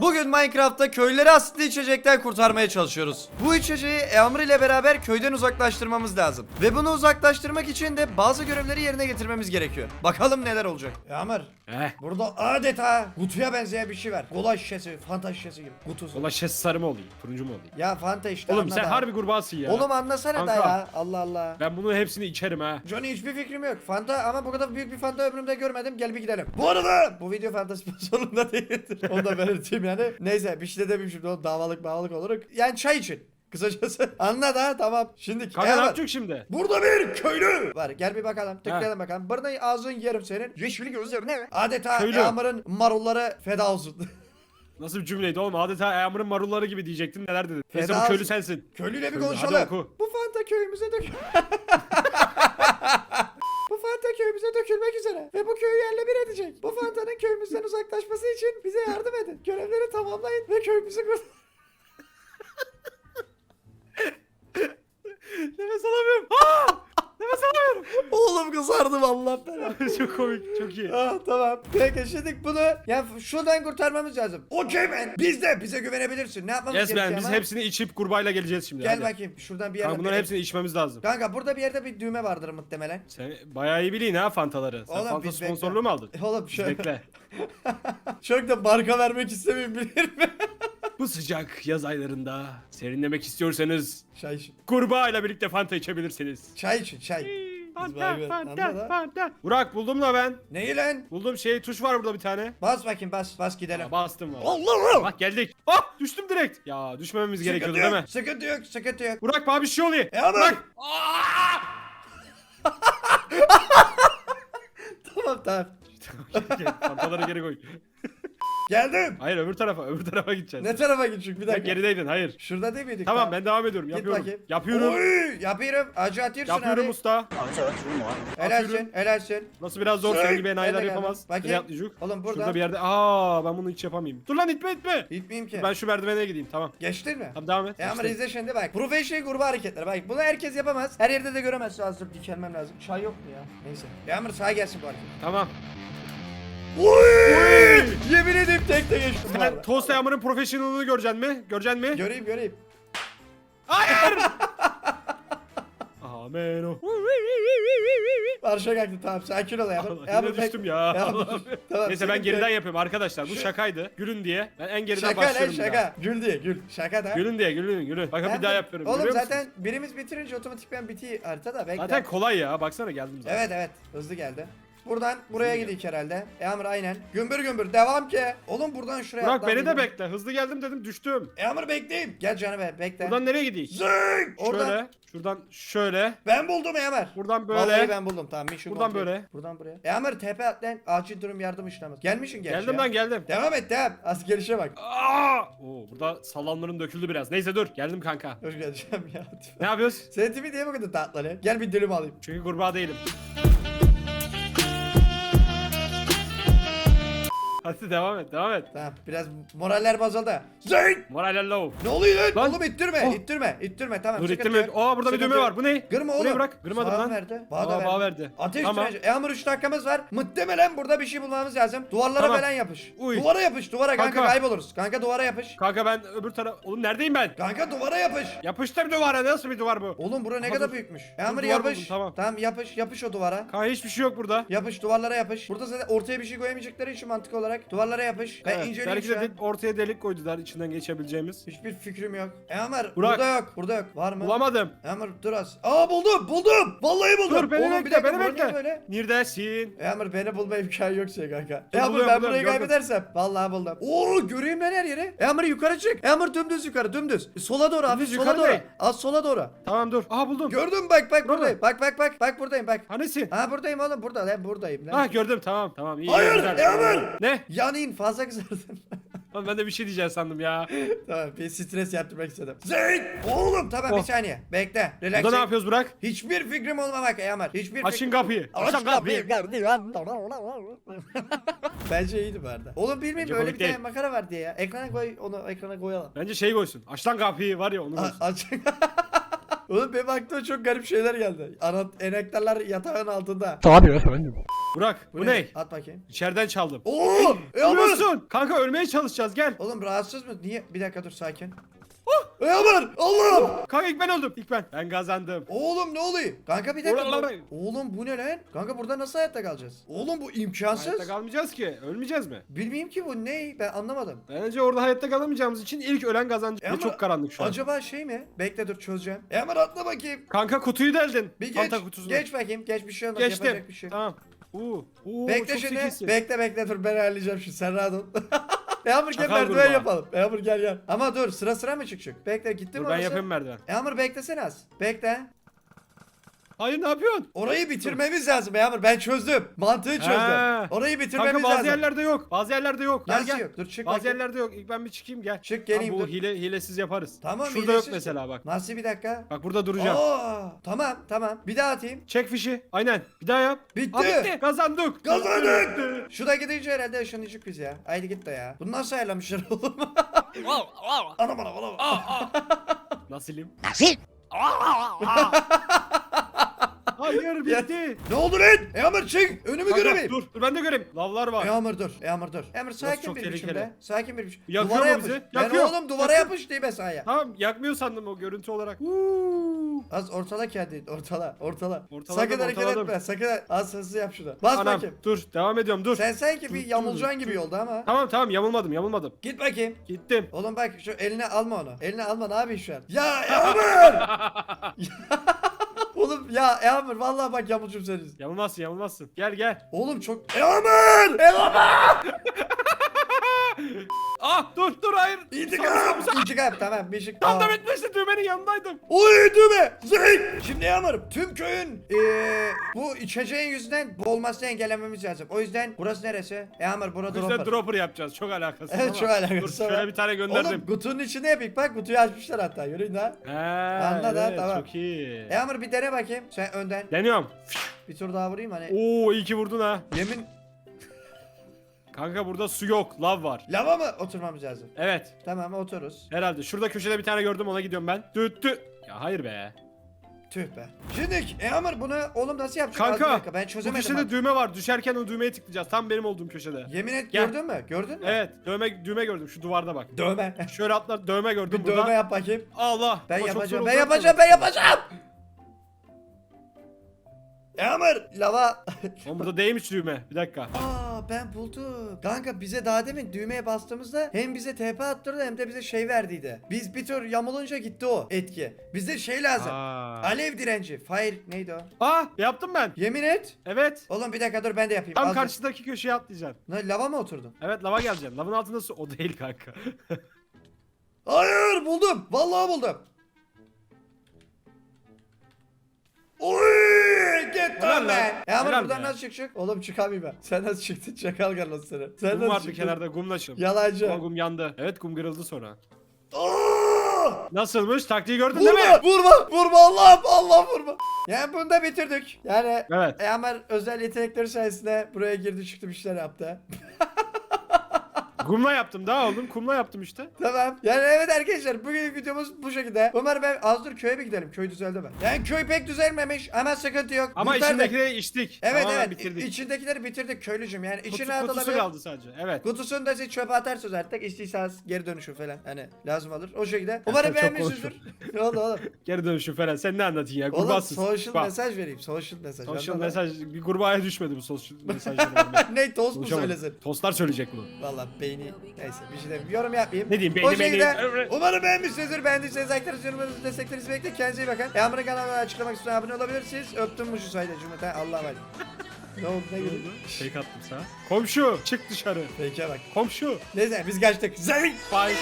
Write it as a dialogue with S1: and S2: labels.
S1: Bugün Minecraft'ta köyleri asitli içecekten kurtarmaya çalışıyoruz. Bu içeceği Eamur ile beraber köyden uzaklaştırmamız lazım. Ve bunu uzaklaştırmak için de bazı görevleri yerine getirmemiz gerekiyor. Bakalım neler olacak. Eamur,
S2: Heh.
S1: burada adeta kutuya benzeyen bir şey var. Kola şişesi, fanta şişesi gibi. Kutusu.
S2: Ulan şes sarı mı olayım? Turuncu mu olayım?
S1: Ya fanta işte
S2: Oğlum
S1: anla
S2: sen
S1: da.
S2: harbi kurbağasın ya.
S1: Oğlum anlasana da
S2: Kanka.
S1: ya. Allah Allah.
S2: Ben bunu hepsini içerim ha.
S1: Johnny hiçbir fikrim yok. Fanta ama bu kadar büyük bir Fanta ömrümde görmedim. Gel bir gidelim. Bu arada bu video Fanta sponsorluğunda değildir. Onu da belirteyim yani. Neyse bir şey de demeyeyim şimdi. O davalık bağlık oluruk. Yani çay için. Kısacası. Anla da tamam. Şimdi
S2: Kanka ne yapacak şimdi?
S1: Burada bir köylü var. Gel bir bakalım. Tıklayalım bakalım. Burada ağzın yerim senin. Yeşil gözlerine. Adeta
S2: Köylü.
S1: Yağmur'un marulları feda olsun.
S2: Nasıl bir cümleydi oğlum? Adeta Eamur'un marulları gibi diyecektin. Neler dedin? Neyse bu köylü sensin.
S1: Köylüyle bir konuşalım. Bu Fanta köyümüze dök. bu Fanta köyümüze dökülmek üzere ve bu köyü edecek. Bu Fanta'nın köyümüzden uzaklaşması için bize yardım edin. Görevleri tamamlayın ve köyümüzü kur... kızardım Allah belanı.
S2: çok komik. Çok iyi.
S1: Ah tamam. Peki şimdi bunu ya şuradan kurtarmamız lazım. Okey ben. Biz de bize güvenebilirsin. Ne yapmamız
S2: Yes
S1: gerekiyor
S2: man biz
S1: ama?
S2: hepsini içip kurbayla geleceğiz şimdi.
S1: Gel
S2: hadi.
S1: bakayım. Şuradan bir yerden.
S2: Kanka bunların hepsini içmemiz lazım.
S1: Kanka burada bir yerde bir düğme vardır muhtemelen.
S2: Sen bayağı iyi biliyorsun ha fantaları. Sen
S1: Oğlum,
S2: fanta
S1: biz bekle.
S2: sponsorluğu mu aldın?
S1: Oğlum
S2: Biz
S1: şöyle.
S2: Bekle.
S1: Çok da marka vermek istemiyorum bilir mi?
S2: Bu sıcak yaz aylarında serinlemek istiyorsanız
S1: Çay için.
S2: kurbağa ile birlikte fanta içebilirsiniz.
S1: Çay için çay.
S2: Fanta. Burak buldum da ben.
S1: Neyi lan?
S2: Buldum şey tuş var burada bir tane.
S1: Bas bakayım bas bas gidelim.
S2: Ya, bastım valla.
S1: Allah
S2: Bak geldik. Ah düştüm direkt. Ya düşmememiz gerekiyordu
S1: Sıkıntı
S2: değil
S1: yok,
S2: mi?
S1: sıkıntı yok, sıkıntı yok.
S2: Burak bana bir şey oluyor.
S1: E ama-
S2: Burak.
S1: Tamam tamam.
S2: Fantaları geri koy.
S1: Geldim.
S2: Hayır öbür tarafa öbür tarafa gideceğiz.
S1: Ne tarafa gidecek bir
S2: Sen
S1: dakika.
S2: gerideydin hayır.
S1: Şurada değil miydik?
S2: Tamam ben devam ediyorum.
S1: Git
S2: Yapıyorum.
S1: bakayım.
S2: Yapıyorum.
S1: Oy, yapıyorum. Acı atıyorsun
S2: Yapıyorum
S1: abi.
S2: usta.
S1: Helalsin,
S2: Atıyorum.
S1: helalsin.
S2: Nasıl biraz zor senin gibi enayiler
S1: geldim.
S2: yapamaz.
S1: Bakayım.
S2: Atlayacak?
S1: Oğlum burada.
S2: Şurada bir yerde. Aa ben bunu hiç yapamayayım. Dur lan itme itme.
S1: Gitmeyeyim ki.
S2: Ben şu merdivene gideyim tamam.
S1: Geçtin mi?
S2: Tamam devam et.
S1: Ya ama
S2: İşte.
S1: izle şimdi bak. Profesyonel kurbağa hareketleri bak. Bunu herkes yapamaz. Her yerde de göremez. Hazır dikelmem lazım. Çay yok mu ya? Neyse. Yağmur sağa gelsin bu hareket.
S2: Tamam.
S1: Oy! Yemin edeyim tek de geçtim
S2: Sen. Toast Yağmur'un profesyonelini göreceksin mi? Göreceksin mi?
S1: Göreyim göreyim.
S2: Hayır. Amen o.
S1: Parça kalktı tamam sakin ol Yağmur
S2: yine düştüm ya.
S1: Yağmur,
S2: Allah'ım.
S1: tamam,
S2: Neyse ben geriden
S1: yok.
S2: yapıyorum arkadaşlar. Bu şakaydı. Gülün diye. Ben en geriden
S1: Şaka lan
S2: başlıyorum bir daha.
S1: şaka. Gül diye gül. Şaka da.
S2: Gülün diye gülün gülün. Bakın bir daha yapıyorum.
S1: Oğlum
S2: görüyor
S1: zaten
S2: musunuz?
S1: birimiz bitirince otomatikman bitiyor haritada bekle.
S2: Zaten kolay ya. Baksana geldim zaten.
S1: Evet evet hızlı geldi. Buradan buraya gidik herhalde. Yağmur aynen. Gümbür gümbür devam ki. Oğlum buradan şuraya
S2: Burak beni de bekle. Hızlı geldim dedim düştüm.
S1: Yağmur bekleyeyim. Gel canım be bekle.
S2: Buradan nereye gideyim?
S1: Zık! Oradan.
S2: Şöyle. Şuradan şöyle.
S1: Ben buldum Yağmur.
S2: Buradan
S1: Vallahi
S2: böyle.
S1: ben buldum tamam. mission
S2: Buradan
S1: complete.
S2: böyle.
S1: Buradan buraya. Yağmur tepe at lan. Acil durum yardım işlemez. Gelmişsin gerçi
S2: Geldim
S1: ya.
S2: lan geldim.
S1: Devam et devam. Az gelişe bak.
S2: Aa! Oo, burada salamların döküldü biraz. Neyse dur. Geldim kanka.
S1: Dur geleceğim ya.
S2: Ne yapıyoruz?
S1: Senin tipi niye bu kadar tatlı lan? Gel bir dilim alayım.
S2: Çünkü kurbağa değilim. Hadi devam et, devam et.
S1: Tamam biraz moraller bozuldu. Zık!
S2: Moraller low.
S1: Ne oluyor lan?
S2: Lan.
S1: Oğlum ittirme,
S2: Oh.
S1: ittirme, ittirme. Tamam.
S2: Dur
S1: sıkıntı
S2: ittirme.
S1: yok.
S2: Aa burada bir
S1: Sıkıntı
S2: düğme
S1: yok.
S2: var. Bu ne?
S1: Kırma oğlum.
S2: bırak. Kırmadım
S1: Sağa
S2: lan.
S1: verdi. Bağa
S2: Aa,
S1: da
S2: bağ
S1: verdi. Ateş
S2: Tamam.
S1: tamam. Yağmur 3 dakikamız var. Muhtemelen burada bir şey bulmamız lazım. Duvarlara
S2: Tamam.
S1: falan yapış.
S2: Uy.
S1: Duvara yapış, duvara kanka,
S2: Kanka.
S1: kayboluruz. Kanka duvara yapış.
S2: Kanka ben öbür taraf... Oğlum neredeyim ben?
S1: Kanka duvara yapış.
S2: Yapıştım duvara. Nasıl bir duvar bu?
S1: Oğlum bura ne
S2: Aha,
S1: kadar
S2: dur.
S1: büyükmüş. Yağmur
S2: duvar
S1: yapış.
S2: buldum, tamam.
S1: Tamam yapış, yapış o duvara.
S2: Kanka hiçbir şey yok burada.
S1: Yapış duvarlara yapış. Burada zaten ortaya bir şey koyamayacakları için mantık olarak duvarlara yapış. Ben
S2: Evet,
S1: inceliyorum
S2: belki
S1: şu
S2: de
S1: an.
S2: de- ortaya delik koydular içinden geçebileceğimiz.
S1: Hiçbir fikrim yok. Yağmur
S2: Burak.
S1: burada yok. Burada yok. Var mı?
S2: Bulamadım.
S1: Yağmur dur az. Aa buldum buldum. Vallahi buldum.
S2: Dur beni
S1: Oğlum, bir
S2: bekle,
S1: dakika,
S2: beni
S1: niye
S2: bekle.
S1: Böyle?
S2: Neredesin?
S1: Yağmur beni bulma imkanı yok şey kanka.
S2: Dur,
S1: Yağmur
S2: buluyorum,
S1: ben
S2: buluyorum,
S1: burayı
S2: gördüm.
S1: kaybedersem. Vallahi buldum. Oo göreyim ben her yeri. Yağmur yukarı çık. Yağmur dümdüz yukarı dümdüz. Sola doğru hafif sola
S2: yukarı
S1: doğru.
S2: ne?
S1: Az sola doğru.
S2: Tamam dur. Aha buldum.
S1: Gördün mü bak bak
S2: Burada.
S1: buradayım. Bak bak bak. Bak buradayım bak.
S2: Hanesin?
S1: Ha buradayım oğlum burada lan buradayım lan.
S2: Ah gördüm tamam tamam iyi.
S1: Hayır,
S2: güzel. Ne?
S1: Yanayım fazla kızardın.
S2: Lan ben de bir şey diyeceğim sandım ya.
S1: tamam bir stres yaptırmak istedim. Zeyn! Oğlum tamam bir
S2: Oh.
S1: saniye. Bekle. Relax.
S2: Burada ne yapıyoruz Burak?
S1: Hiçbir fikrim olmamak Yağmur. Hiçbir
S2: Açın
S1: fikrim.
S2: kapıyı.
S1: Aç
S2: Açın kapıyı.
S1: Bence iyiydi bu arada. Oğlum bilmiyorum
S2: Bence
S1: öyle
S2: komik
S1: bir tane
S2: değil.
S1: makara var diye ya. Ekrana koy onu ekrana koyalım.
S2: Bence şey koysun. Aç lan kapıyı var ya onu
S1: A-
S2: koysun.
S1: aç. Oğlum benim aklıma çok garip şeyler geldi. Ana enektarlar yatağın altında.
S2: Burak bu, ne?
S1: At bakayım.
S2: İçeriden çaldım.
S1: Oo! Yağmur!
S2: Ölüyorsun. Kanka ölmeye çalışacağız gel.
S1: Oğlum rahatsız mı? Niye? Bir dakika dur sakin. Yağmur! Allah'ım!
S2: Kanka ilk ben öldüm. İlk ben. Ben kazandım.
S1: Oğlum ne oluyor? Kanka bir dakika. Bu- Oğlum bu ne lan? Kanka burada nasıl hayatta kalacağız? Oğlum bu imkansız.
S2: Hayatta kalmayacağız ki. Ölmeyeceğiz mi?
S1: Bilmeyeyim ki bu ne? Ben anlamadım.
S2: Bence orada hayatta kalamayacağımız için ilk ölen kazanacak.
S1: E
S2: Ve
S1: ama
S2: çok karanlık şu an.
S1: Acaba şey mi? Bekle dur çözeceğim. Hemen atla bakayım.
S2: Kanka kutuyu deldin.
S1: Bir geç.
S2: Fanta kutusunu.
S1: Geç bakayım. Geç bir şey olmaz.
S2: Geçtim.
S1: Yapacak bir şey.
S2: Tamam. Uuu. Uuu
S1: Bekle
S2: çok
S1: şimdi.
S2: zekisin.
S1: Bekle bekle dur ben ayarlayacağım şimdi. Sen rahat ol. Yağmur gel
S2: Çakal
S1: merdiven yapalım. Yağmur gel gel. Ama dur sıra sıra mı çıkacak? Bekle gitti
S2: Dur
S1: mi
S2: ben
S1: orası?
S2: yapayım merdiven.
S1: Yağmur beklesene az. Bekle.
S2: Hayır ne yapıyorsun?
S1: Orayı bitirmemiz lazım Yağmur. Ben çözdüm. Mantığı çözdüm.
S2: Ha.
S1: Orayı bitirmemiz
S2: Kanka bazı
S1: lazım.
S2: yerlerde yok. Bazı yerlerde yok. Gel
S1: Nasıl
S2: gel.
S1: yok? Dur çık
S2: Bazı
S1: bakayım.
S2: yerlerde yok. İlk ben bir çıkayım gel.
S1: Çık geleyim dur.
S2: bu hile hilesiz yaparız.
S1: Tamam
S2: Şurada yok
S1: hilesiz
S2: mesela bak.
S1: Nasıl bir dakika?
S2: Bak burada duracağım.
S1: Oo, tamam tamam. Bir daha atayım.
S2: Çek fişi. Aynen. Bir daha yap.
S1: Bitti.
S2: Aa, bitti. Kazandık.
S1: Kazandık. Şu da gidince herhalde ışınlayacak biz ya. Haydi git de ya. Bunu nasıl ayarlamışlar oğlum? anam anam anam.
S2: Nasılim?
S3: Nasıl?
S2: Hayır bitti.
S1: Ne oldu lan? Yağmur çık. Önümü
S2: Kanka,
S1: göremeyim.
S2: dur, dur ben de göreyim. Lavlar var.
S1: Yağmur dur. Yağmur dur. Yağmur sakin
S2: çok
S1: bir
S2: tehlikeli.
S1: biçimde. Sakin bir biçimde.
S2: Yakıyor
S1: duvara
S2: mu
S1: yapış.
S2: bizi?
S1: Ben
S2: Yakıyor.
S1: oğlum duvara
S2: Yakıyor.
S1: yapış değil sahaya.
S2: Tamam yakmıyor sandım o görüntü olarak. Uuu.
S1: Az ortala kendini. Ortala. Ortala.
S2: Ortaladım,
S1: sakın hareket
S2: ortaladım.
S1: etme. Sakın. Az hızlı yap şunu. Bas
S2: Anam
S1: bakayım.
S2: dur devam ediyorum dur.
S1: Sen sanki bir
S2: dur,
S1: gibi oldu ama.
S2: Tamam tamam yamulmadım yamulmadım.
S1: Git bakayım.
S2: Gittim.
S1: Oğlum bak şu eline alma onu. Eline alma ne yapıyorsun şu an? Ya Yağmur! Oğlum ya Yağmur vallahi bak yamulcum seniz.
S2: Yamulmazsın yamulmazsın. Gel gel.
S1: Oğlum çok... Yağmur! Yağmur!
S2: Ah dur dur hayır.
S1: İntikam! İntikam tamam bir şey...
S2: Tam da bitmişti düğmenin yanındaydım.
S1: Oy düğme! Zing! Şimdi Yağmur tüm köyün eee bu içeceğin yüzünden bu olmasını engellememiz lazım. O yüzden burası neresi? Yağmur burada
S2: Biz de
S1: dropper.
S2: dropper yapacağız. Çok alakası
S1: Evet çok alakası
S2: Dur
S1: var.
S2: şöyle bir tane gönderdim.
S1: Oğlum kutunun içine yapayım bak kutuyu açmışlar hatta görün ha.
S2: He,
S1: Anladım,
S2: evet,
S1: tamam.
S2: Çok iyi.
S1: Yağmur bir dene bakayım sen önden.
S2: Deniyorum.
S1: Bir tur daha vurayım hani.
S2: Oo iyi ki vurdun ha.
S1: Yemin
S2: Kanka burada su yok. Lav var.
S1: lava mı oturmamız lazım?
S2: Evet.
S1: Tamam otururuz.
S2: Herhalde. Şurada köşede bir tane gördüm ona gidiyorum ben. Düt düt. Ya hayır be.
S1: Tüh be. Şimdi Yağmur bunu oğlum nasıl yapacağız?
S2: Kanka.
S1: ben
S2: Bu
S1: çözemedim.
S2: köşede
S1: bak.
S2: düğme var. Düşerken o düğmeye tıklayacağız. Tam benim olduğum köşede.
S1: Yemin et
S2: Gel.
S1: gördün mü? Gördün mü?
S2: Evet. Dövme düğme gördüm. Şu duvarda bak.
S1: Dövme.
S2: Şöyle atlar dövme gördüm
S1: bir
S2: burada.
S1: dövme yap bakayım.
S2: Allah.
S1: Ben
S2: Ama çok
S1: yapacağım. Ben
S2: olacak
S1: yapacağım. Ben yapacağım. Yağmur lava.
S2: Oğlum burada değilmiş düğme. Bir dakika.
S1: Aa ben buldum. Kanka bize daha demin düğmeye bastığımızda hem bize TP attırdı hem de bize şey verdiydi. Biz bir tur yamulunca gitti o etki. Bize şey lazım.
S2: Aa.
S1: Alev direnci. Fire neydi o?
S2: Aa yaptım ben.
S1: Yemin et.
S2: Evet.
S1: Oğlum bir dakika dur ben de yapayım.
S2: Tam
S1: Az-
S2: karşıdaki köşeye atlayacaksın.
S1: Ne lava mı oturdun?
S2: Evet lava geleceksin. Lavın altında su. O değil kanka.
S1: Hayır buldum. Vallahi buldum. Oy get lan
S2: lan.
S1: ben. Yağmur
S2: Helal
S1: buradan
S2: be.
S1: nasıl çıkacak? Oğlum çıkamayayım ben. Sen nasıl çıktın çakal garloz seni. Sen
S2: Kum
S1: nasıl
S2: vardı
S1: çıktın?
S2: kenarda kumla çıktım.
S1: Yalancı.
S2: Ama kum yandı. Evet kum kırıldı sonra.
S1: Aa!
S2: Nasılmış? Taktiği gördün değil
S1: Vurma,
S2: mi?
S1: vurma, vurma Allah'ım, Allah vurma. Yani bunu da bitirdik. Yani
S2: Evet.
S1: Yağmur özel yetenekleri sayesinde buraya girdi çıktı bir şeyler yaptı.
S2: Kumla yaptım daha oğlum. Kumla yaptım işte.
S1: Tamam. Yani evet arkadaşlar bugün videomuz bu şekilde. Umarım ben az dur köye bir gidelim. Köy düzeldi mi? Yani köy pek düzelmemiş ama sıkıntı yok.
S2: Ama
S1: Kurtardık.
S2: içindekileri içtik.
S1: Evet
S2: Tamamen
S1: evet
S2: bitirdik.
S1: içindekileri bitirdik köylücüm yani
S2: Kutu-
S1: içine
S2: kutusu
S1: atılabilir.
S2: kaldı sadece. Evet.
S1: Kutusunu da siz çöpe atarsınız artık istiyorsanız geri dönüşü falan hani lazım olur o şekilde. Umarım
S2: çok
S1: beğenmişsinizdir. ne oldu oğlum?
S2: Geri dönüşü falan. Sen ne anlatıyorsun ya?
S1: Oğlum
S2: Kurbağasız.
S1: social
S2: Bak,
S1: mesaj vereyim social mesaj.
S2: Social
S1: anladın mı?
S2: mesaj. Bir kurbağaya düşmedi bu social vermek.
S1: ne tost mu
S2: Konuşamadım.
S1: söylesin?
S2: Tostlar söyleyecek bunu.
S1: Valla beyni neyse bir şey demeyeyim. Yorum yapmayayım.
S2: Ne diyeyim,
S1: O
S2: beyni, beyni.
S1: şekilde umarım beğenmişsinizdir. Beğendiyseniz like'larınızı yorumlarınızı desteklerinizi bekle. Kendinize iyi bakın. Yağmur'un kanalına açıklamak isteyen abone olabilirsiniz. Öptüm bu şu sayede cümleten. Allah'a emanet. ne oldu ne
S2: oldu? Fake attım sana. Komşu çık dışarı.
S1: Peki bak.
S2: Komşu.
S1: Neyse biz kaçtık. Zevk.
S2: Bye.